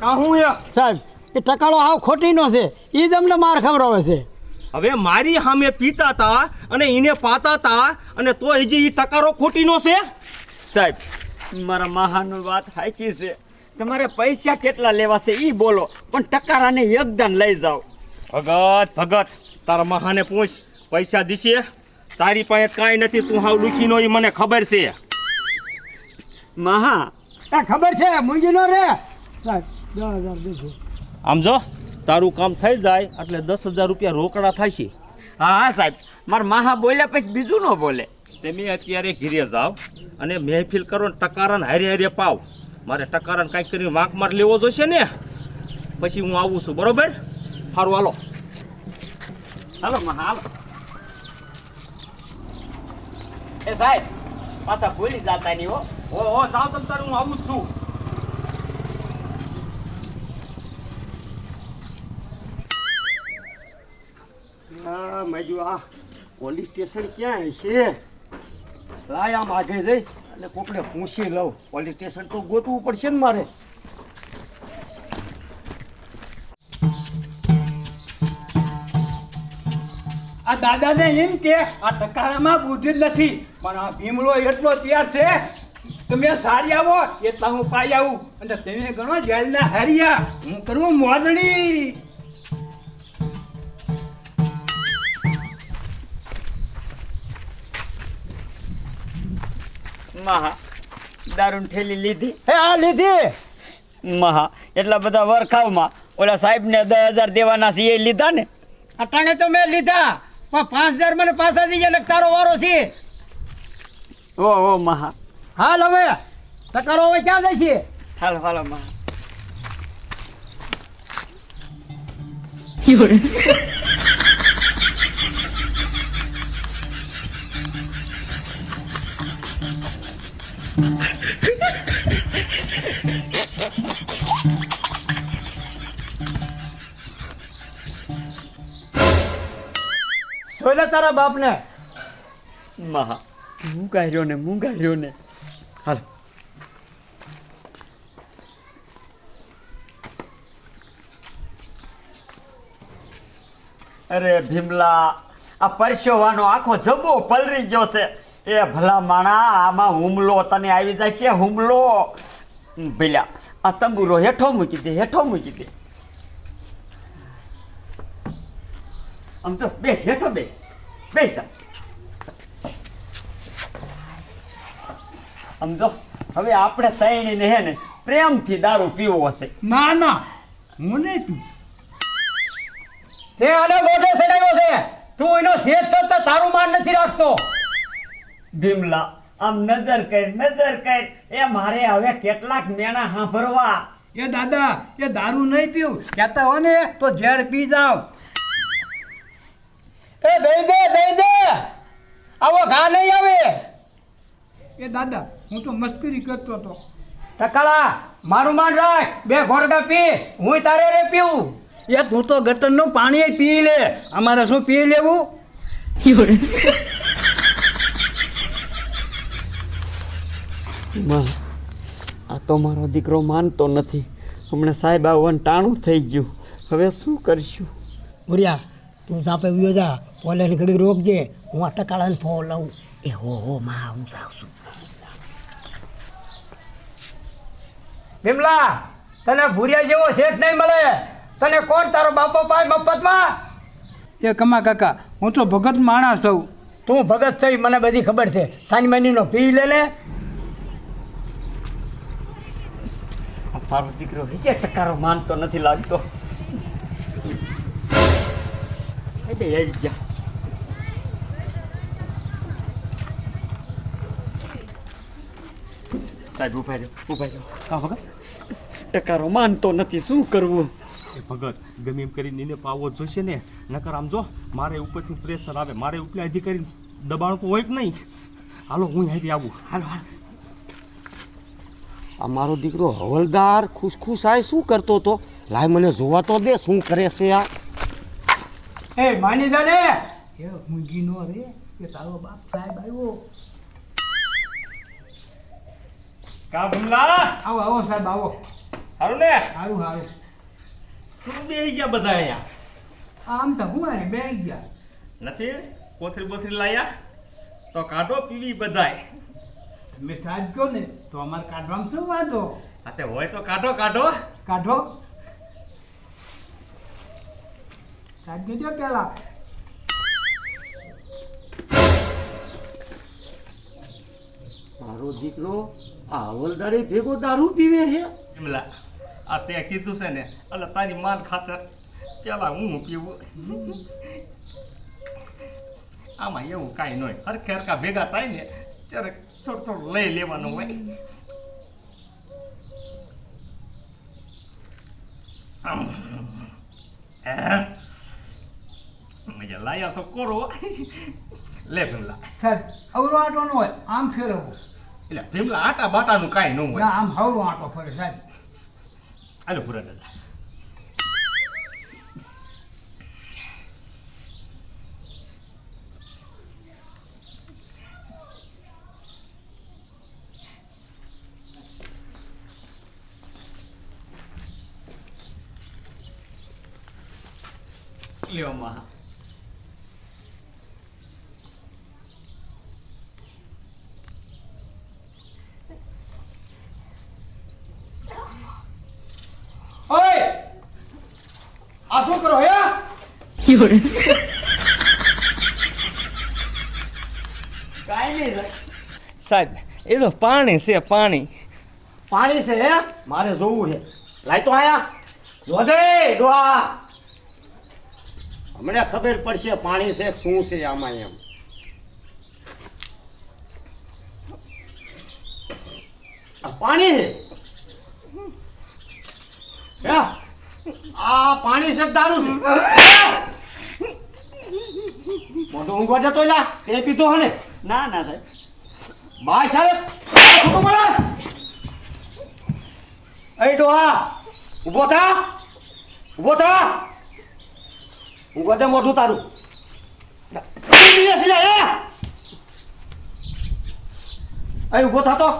કા હું હે સાહેબ એ ટકાળો હાવ ખોટીનો છે. એ જ અમને માર ખવડાવે છે. હવે મારી સામે પીતા હતા અને એને પાતા તા અને તો હજી એ ટકારો ખોટીનો છે? સાહેબ મારા મહાનું વાત સાચી છે. તમારે પૈસા કેટલા લેવા છે એ બોલો પણ ટકારાને યોગદાન લઈ જાઓ. ભગત ભગત તારા મહાને પૂછ પૈસા દીશે? તારી પાસે કાંઈ નથી તું હાવ દુખીનો એ મને ખબર છે. મહા એ ખબર છે મૂંજી નો રે. આમ જો તારું કામ થઈ જાય એટલે દસ હજાર રૂપિયા રોકડા થાય છે. હા હા સાહેબ. મારા મહા બોલ્યા પછી બીજું ન બોલે. તમે અત્યારે ઘીરે જાઓ અને મહેફિલ કરો ને ટકારાને હારે હારે પાવ. મારે ટકારાને કાંઈક કરીને વાંક માર લેવો જોઈશે ને? પછી હું આવું છું બરોબર? સારું હાલો. હાલો મહા હાલો. એ સાહેબ પાછા ભૂલી જાતા નહીં હો ઓહો જાઓ તમ તારે હું આવું જ છું. મજુ આ પોલીસ સ્ટેશન ક્યાં છે? લાય આમ આગે જઈ અને કોકને પૂછી લઉં. પોલીસ સ્ટેશન તો ગોતવું પડશે ને મારે. આ દાદાને એમ કે, આ ટકારામાં બુદ્ધિ જ નથી, પણ આ ભીમલો એટલો તૈયાર છે, તમે સારી આવો, એટલા હું પાઈ આવું. અને તમે ગણો જેલના હરિયા. હું કરું મોદણી મહા. દારૂન ઠેલી લીધી. એ આ લીધી? મહા. એટલા બધા વરખાવમાં ઓલા સાહેબને દસ હજાર દેવાના છે એ લીધા ને. અટાણે તો મેં લીધા. પણ પાંચ હજાર મને પાછા દીજે એટલે તારો વારો છે. ઓ ઓ મહા. હાલ હવે. ટકારો હવે ક્યાં જાય છે? હાલ હાલ મહા. જોઈ તારા બાપને. મહા. મૂંગાર્યો ને મૂંગાર્યો ને હાલ. અરે ભીમલા, આ પરસેવાનો આખો જબો પલરી ગયો છે. એ ભલા માણા, આમાં હુમલો તને આવી જાય છે હુમલો. ભીલા, આ તંબુરો હેઠો મૂકી દે, હેઠો મૂકી દે. આમ તો બેસ હેઠો બેસ. બેસ આમ. તો હવે આપણે તૈણીને હે ને પ્રેમથી દારૂ પીવો હશે. ના ના. હું નહીં પીવું તે આને મોઢે સડાવ્યો છે. તું એનો શેઠ છો તો તારું માન નથી રાખતો. ભીમલા આમ નજર કર નજર કર. એ મારે હવે કેટલાક મેણા સાંભળવા એ દાદા એ દારૂ નહીં પીવું. કહેતા હો ને તો ઝેર પી જાઓ. એ દઈ દે દઈ દે. આવો ઘા નહીં આવે. એ દાદા હું તો મસ્કરી કરતો હતો. ટકાળા મારું માન રાખ. બે ઘોરડા પી હું તારે રે પીવું. એ તું તો ગટરનું પાણી પી લે. અમારે શું પી લેવું? માં આ તો મારો દીકરો માનતો નથી. હમણાં સાહેબ આવવાનું ટાણું થઈ ગયું. હવે શું કરશું? ભૂરિયા તું સાપે વિયો જા. પોલેને ઘડી રોકજે હું આ ટકાળાને ફોન લઉં એ હો હો માં હું જાઉં છું. ભીમલા તને ભૂરિયા જેવો શેઠ નહીં મળે. તને કોણ તારો બાપો પાય મફતમાં? એ કમા કાકા હું તો ભગત માણસ છું. તું ભગત થઈ મને બધી ખબર છે. સાની મહિનીનો પી લે લે. આ મારો દીકરો હિચે ટકારો માનતો નથી લાગતો. આવી ગયા. સાહેબ ઊભા રહ્યો ઊભા રહ્યો હા ભગત. ટકારો માનતો નથી શું કરવું? એ ભગત ગમે એમ કરીને એને પાવો જોઈશે ને નકર આમ જો મારે ઉપરથી પ્રેશર આવે. મારે ઉપલા અધિકારી દબાણ તો હોય કે નહીં? હાલો હું હારી આવું. હાલો હાલો. આ મારો દીકરો હવલદાર ખુશ ખુશ આય શું કરતો હતો લાય મને જોવા તો દે શું કરે છે આ? એ માની જા ને. એ મુંગી નો રે. કે તારો બાપ સાહેબ આવ્યો. કા ભમલા આવો આવો સાહેબ આવો. હારું ને? સારું સારું શું બે ગયા બધા અહીંયા? આમ તો હું આને બે ગયા. નથી? કોથરી બોથરી લાયા? તો કાઢો પીવી બધાય. તમે કહો ને તો અમારે કાઢવામાં શું વાંધો? આ તે હોય તો કાઢો કાઢો. કાઢો. કાઢી દો પેલા મારો દીકરો આ હવલદારે ભેગો દારૂ પીવે છે? એમલા આ તે કીધું છે ને એટલે તારી માન ખાતર પેલા હું પીવું? આમાં એવું કાંઈ ન હોય હરખે હરખા ભેગા થાય ને ત્યારે થોડું થોડું લઈ લેવાનું હોય. હે? મજા લાયા છો કોરો. લે ભીમલા. સર અવરો આટો ન હોય આમ ફેરવવું. એટલે ભીમલા આટા બાટાનું કાંઈ ન હોય. આમ હવરો આટો ફરે સાહેબ. હાલો પૂરા દાદા. લ્યો માં ઓય આ શું કરો હે કાંઈ નહીં સાહેબ એ તો પાણી છે પાણી. પાણી છે હે? મારે જોવું છે. લાય તો આયા. જો દે ડોહા હમણાં ખબર પડશે પાણી છે શું છે આમાં એમ. પાણી છે. આ પાણી છે દારૂ છે? મોટો ઊંઘવા જતો લા. એ પીધો હને. ના ના સાહેબ. બાય સાહેબ. ખોટું બોલાસ એ ડોહા ઊભો થા. ઊભો થા. ઊભો દે મોઢું તારું. એ. ઊભો થા તો.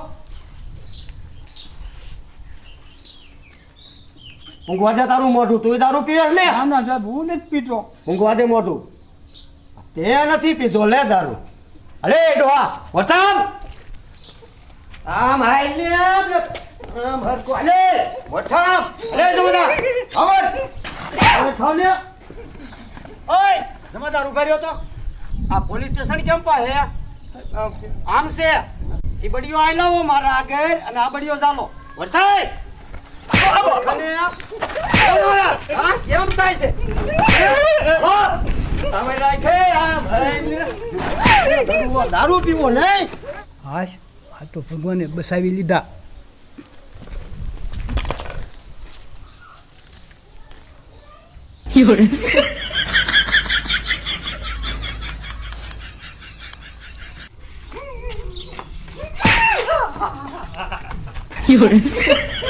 ઊંઘવા દે તારું મોઢું. તું દારૂ પીવે ને? ના ના સાહેબ હું નથી પીતો. ઊંઘવા દે મોઢું. તે નથી પીધો, લે દારૂ. અરે, ડોહા, વતન! આમ હાઈ લે આમ હરકો અલે વઠામ અલે, જમાદાર અવર અરે થાવ લે ઓય, જમાદાર ઊભા તો. આ પોલીસ સ્ટેશન કેમ પા હે આમ છે? એ બડીઓ આઈ લાવો મારા આગળ અને આ બડીઓ ચાલો. હા, કેમ થાય છે? દારૂ પીવો નહીં. હા આ તો ભગવાને બસાવી લીધા. લીધા 有人。